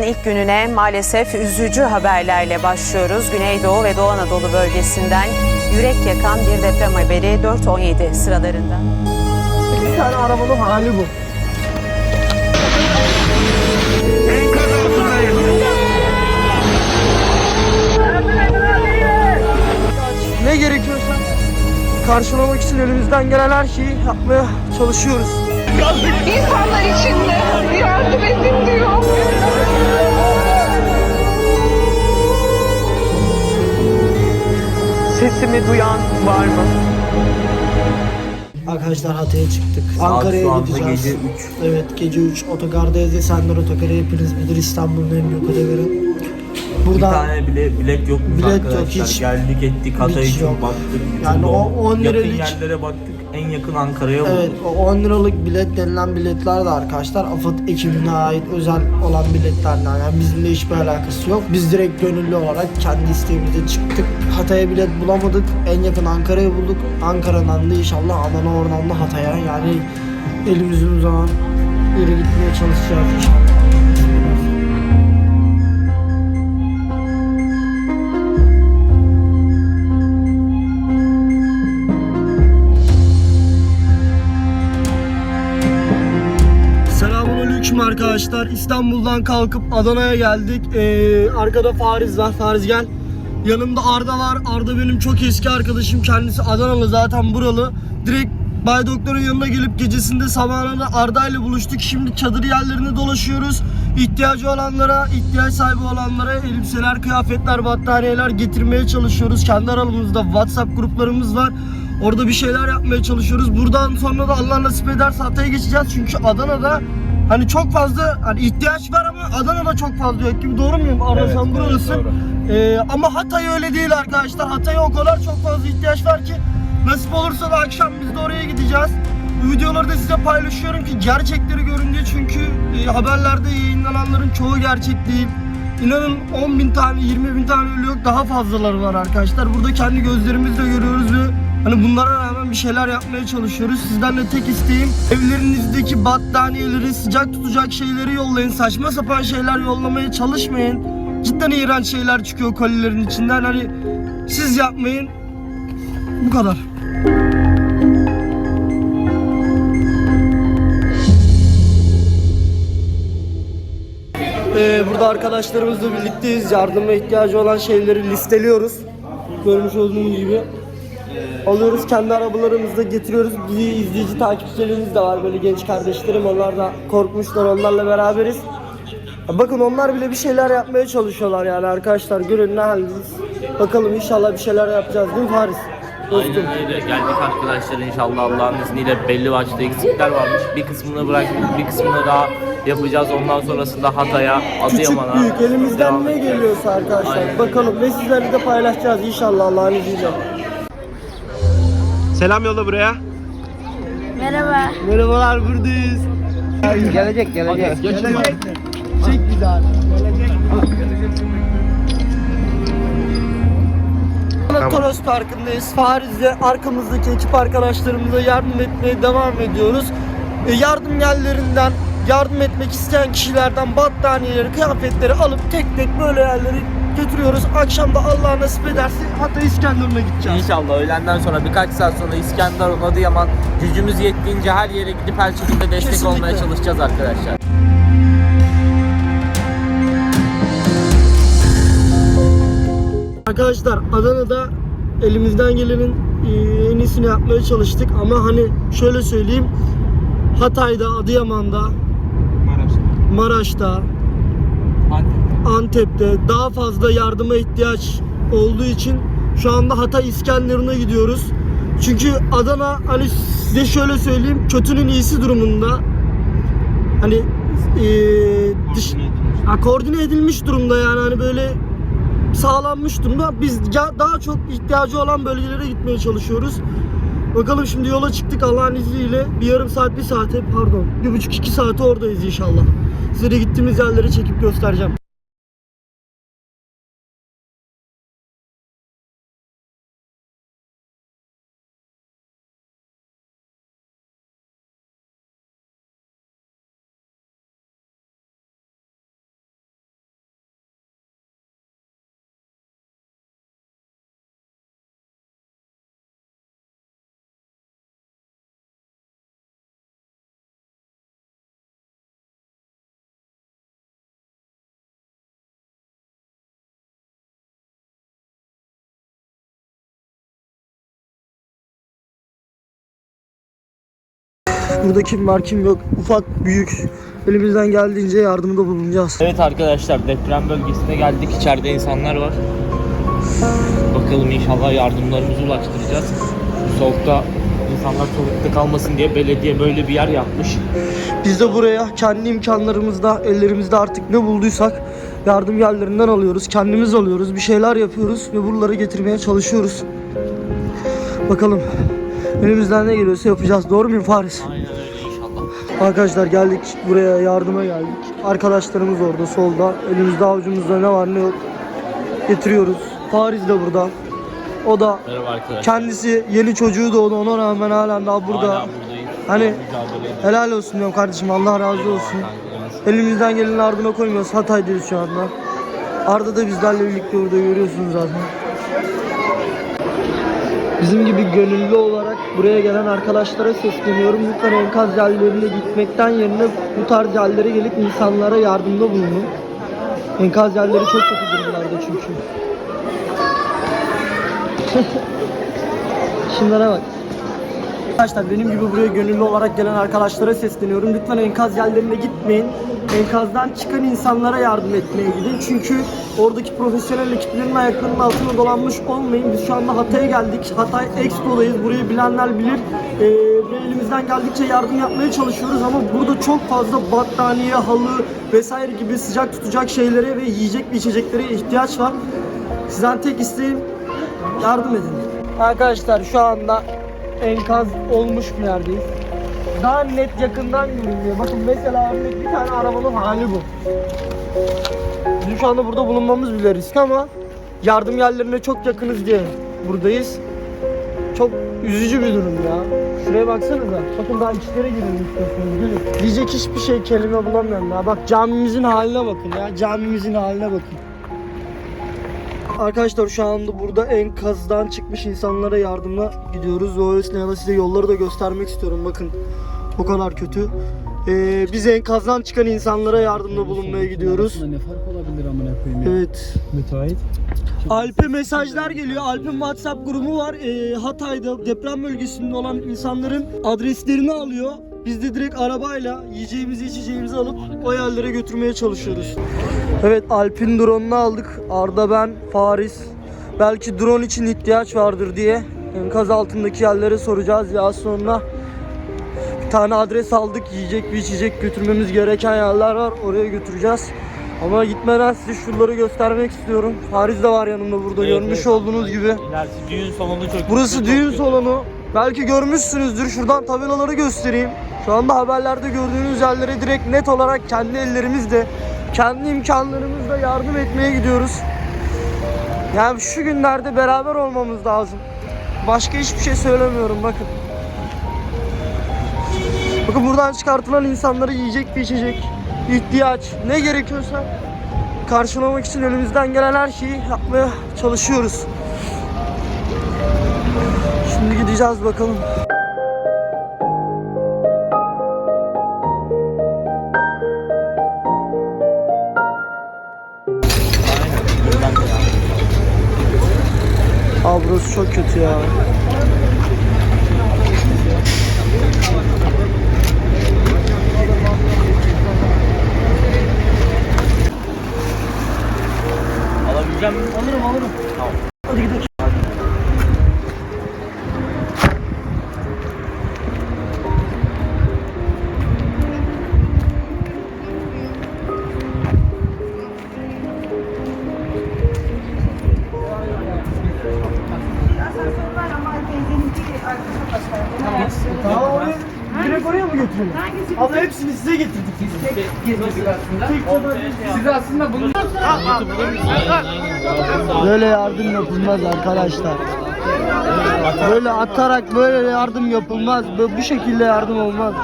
ilk gününe maalesef üzücü haberlerle başlıyoruz. Güneydoğu ve Doğu Anadolu bölgesinden yürek yakan bir deprem haberi 4.17 sıralarında. Bir tane arabanın hali bu. Ne gerekiyorsa karşılamak için elimizden gelen her şeyi yapmaya çalışıyoruz. İnsanlar içinde yardım edin diyor. Sesimi duyan var mı? Arkadaşlar Hatay'a çıktık. Ankara'ya anda gideceğiz. gece üç. Evet gece 3 otogardayız. Esenler Otogarı hepiniz bilir İstanbul'un en büyük otogarı. Bir Burada tane bile bilet yokmuş Bilet yok, arkadaşlar. hiç- Geldik ettik Hatay hiç için yok. baktık. Bütün Yani o doğu- 10 yakın liralık- yerlere baktık. En yakın Ankara'ya evet bulduk. o 10 liralık bilet denilen biletler de arkadaşlar AFAD ekibine ait özel olan biletlerden yani bizimle hiçbir alakası yok. Biz direkt gönüllü olarak kendi isteğimizle çıktık. Hatay'a bilet bulamadık. En yakın Ankara'yı bulduk. Ankara'dan da inşallah Adana oradan da Hatay'a yani elimizin uzanan yere gitmeye çalışacağız inşallah. Arkadaşlar. İstanbul'dan kalkıp Adana'ya geldik. Ee, arkada Fariz var. Fariz gel. Yanımda Arda var. Arda benim çok eski arkadaşım. Kendisi Adanalı zaten buralı. Direkt Bay Doktor'un yanına gelip gecesinde sabahına da Arda ile buluştuk. Şimdi çadır yerlerini dolaşıyoruz. İhtiyacı olanlara, ihtiyaç sahibi olanlara elbiseler, kıyafetler, battaniyeler getirmeye çalışıyoruz. Kendi aramızda WhatsApp gruplarımız var. Orada bir şeyler yapmaya çalışıyoruz. Buradan sonra da Allah nasip ederse Hatay'a geçeceğiz. Çünkü Adana'da hani çok fazla hani ihtiyaç var ama Adana'da çok fazla yok gibi. Doğru muyum? Arda sen buralısın. Ee, ama Hatay öyle değil arkadaşlar. Hatay'a o kadar çok fazla ihtiyaç var ki nasip olursa da akşam biz de oraya gideceğiz. Bu videoları da size paylaşıyorum ki gerçekleri görün diye çünkü e, haberlerde yayınlananların çoğu gerçek değil. İnanın 10 bin tane 20 bin tane ölü yok daha fazlaları var arkadaşlar. Burada kendi gözlerimizle görüyoruz ve hani bunlara bir şeyler yapmaya çalışıyoruz. Sizden de tek isteğim evlerinizdeki battaniyeleri sıcak tutacak şeyleri yollayın. Saçma sapan şeyler yollamaya çalışmayın. Cidden iğrenç şeyler çıkıyor kolilerin içinden. Hani siz yapmayın. Bu kadar. Ee, burada arkadaşlarımızla birlikteyiz. Yardıma ihtiyacı olan şeyleri listeliyoruz. Görmüş olduğunuz gibi. Alıyoruz kendi arabalarımızda getiriyoruz. Bizi izleyici takipçilerimiz de var böyle genç kardeşlerim. Onlar da korkmuşlar onlarla beraberiz. Bakın onlar bile bir şeyler yapmaya çalışıyorlar yani arkadaşlar. Görün ne haldeyiz. Bakalım inşallah bir şeyler yapacağız değil mi Faris? Dostum. Aynen öyle. Geldik arkadaşlar inşallah Allah'ın izniyle belli başlı eksikler varmış. Bir kısmını bıraktık, bir kısmını daha yapacağız. Ondan sonrasında Hatay'a, Küçük Adıyaman'a. büyük elimizden ne geliyorsa arkadaşlar. Aynen. Bakalım ve sizlerle de paylaşacağız inşallah Allah'ın izniyle. Selam yolla buraya. Merhaba. Merhabalar buradayız. Gelecek gelecek. Çek güzel. Toros Parkı'ndayız. Fariz'de arkamızdaki ekip arkadaşlarımıza yardım etmeye devam ediyoruz. E, yardım yerlerinden yardım etmek isteyen kişilerden battaniyeleri, kıyafetleri alıp tek tek böyle yerlere götürüyoruz. Akşam da Allah nasip ederse hatta İskenderun'a gideceğiz. İnşallah öğlenden sonra birkaç saat sonra İskenderun, Adıyaman gücümüz yettiğince her yere gidip her şekilde destek Kesinlikle. olmaya çalışacağız arkadaşlar. Arkadaşlar Adana'da elimizden gelenin e, en iyisini yapmaya çalıştık ama hani şöyle söyleyeyim Hatay'da, Adıyaman'da, Maraş'ta, Antep'te daha fazla yardıma ihtiyaç olduğu için şu anda Hatay İskenderun'a gidiyoruz. Çünkü Adana hani size şöyle söyleyeyim kötünün iyisi durumunda. Hani e, dış, ha, koordine edilmiş durumda yani hani böyle sağlanmış durumda. Biz daha çok ihtiyacı olan bölgelere gitmeye çalışıyoruz. Bakalım şimdi yola çıktık Allah'ın izniyle. Bir yarım saat, bir saate pardon. Bir buçuk iki saate oradayız inşallah. Size de gittiğimiz yerleri çekip göstereceğim. Burada kim var kim yok. Ufak büyük. Elimizden geldiğince yardımda bulunacağız. Evet arkadaşlar deprem bölgesine geldik. İçeride insanlar var. Bakalım inşallah yardımlarımızı ulaştıracağız. Bu soğukta insanlar soğukta kalmasın diye belediye böyle bir yer yapmış. Biz de buraya kendi imkanlarımızda, ellerimizde artık ne bulduysak yardım yerlerinden alıyoruz. Kendimiz alıyoruz. Bir şeyler yapıyoruz ve buraları getirmeye çalışıyoruz. Bakalım elimizden ne geliyorsa yapacağız. Doğru muyum Faris? Aynen öyle inşallah. Arkadaşlar geldik buraya yardıma geldik. Arkadaşlarımız orada solda. Elimizde avucumuzda ne var ne yok getiriyoruz. Paris de burada. O da Merhaba arkadaşlar. kendisi yeni çocuğu doğdu ona rağmen halen daha burada. Hala buradayız. Hani helal olsun diyorum kardeşim Allah razı olsun. Elimizden geleni ardına koymuyoruz. Hatay'dayız şu anda. Arda da bizlerle birlikte burada görüyorsunuz zaten. Bizim gibi gönüllü olarak buraya gelen arkadaşlara sesleniyorum. Lütfen enkaz yerlerine gitmekten yerine bu tarz yerlere gelip insanlara yardımda bulunun. Enkaz yerleri çok kötü durumlarda çünkü. Şunlara bak. Arkadaşlar benim gibi buraya gönüllü olarak gelen arkadaşlara sesleniyorum. Lütfen enkaz yerlerine gitmeyin. Enkazdan çıkan insanlara yardım etmeye gidin. Çünkü oradaki profesyonel ekiplerin ayaklarının altına dolanmış olmayın. Biz şu anda Hatay'a geldik. Hatay Expo'dayız. Burayı bilenler bilir. Ee, elimizden geldikçe yardım yapmaya çalışıyoruz ama burada çok fazla battaniye, halı vesaire gibi sıcak tutacak şeylere ve yiyecek ve içeceklere ihtiyaç var. Sizden tek isteğim yardım edin. Arkadaşlar şu anda enkaz olmuş bir yerdeyiz. Daha net yakından görünüyor. Bakın mesela örnek bir tane arabanın hali bu. Bizim şu anda burada bulunmamız bile risk ama yardım yerlerine çok yakınız diye buradayız. Çok üzücü bir durum ya. Şuraya baksanıza. Bakın daha içlere girelim istiyorsunuz. Diyecek hiçbir şey kelime bulamıyorum ya. Bak camimizin haline bakın ya. Camimizin haline bakın. Arkadaşlar şu anda burada enkazdan çıkmış insanlara yardıma gidiyoruz. O esnada size yolları da göstermek istiyorum. Bakın o kadar kötü. Ee, biz enkazdan çıkan insanlara yardımda bulunmaya gidiyoruz. Ne fark olabilir amına koyayım ya? Evet. Müteahhit. Alp'e mesajlar geliyor. Alp'in WhatsApp grubu var. Ee, Hatay'da deprem bölgesinde olan insanların adreslerini alıyor. Biz de direkt arabayla yiyeceğimizi içeceğimizi alıp o yerlere götürmeye çalışıyoruz. Evet Alp'in drone'unu aldık. Arda ben, Faris. Belki drone için ihtiyaç vardır diye enkaz altındaki yerlere soracağız ya sonra bir tane adres aldık. Yiyecek bir içecek götürmemiz gereken yerler var. Oraya götüreceğiz. Ama gitmeden size şuraları göstermek istiyorum. Faris de var yanımda burada Evet, görmüş evet. olduğunuz gibi. İlerisi düğün salonu çok Burası çok düğün kötü. salonu. Belki görmüşsünüzdür. Şuradan tabelaları göstereyim. Şu anda haberlerde gördüğünüz yerlere direkt net olarak kendi ellerimizle, kendi imkanlarımızla yardım etmeye gidiyoruz. Yani şu günlerde beraber olmamız lazım. Başka hiçbir şey söylemiyorum bakın. Bakın buradan çıkartılan insanlara yiyecek bir içecek, ihtiyaç ne gerekiyorsa karşılamak için elimizden gelen her şeyi yapmaya çalışıyoruz. Şimdi gideceğiz bakalım. Abi burası çok kötü ya. Alabileceğim? Alırım alırım. Tamam. Hadi gidelim. Direkt oraya mı götürelim? Abla hepsini size getirdik. Siz aslında bunu Böyle yardım yapılmaz arkadaşlar. Böyle atarak böyle yardım yapılmaz. Bu bu şekilde yardım olmaz.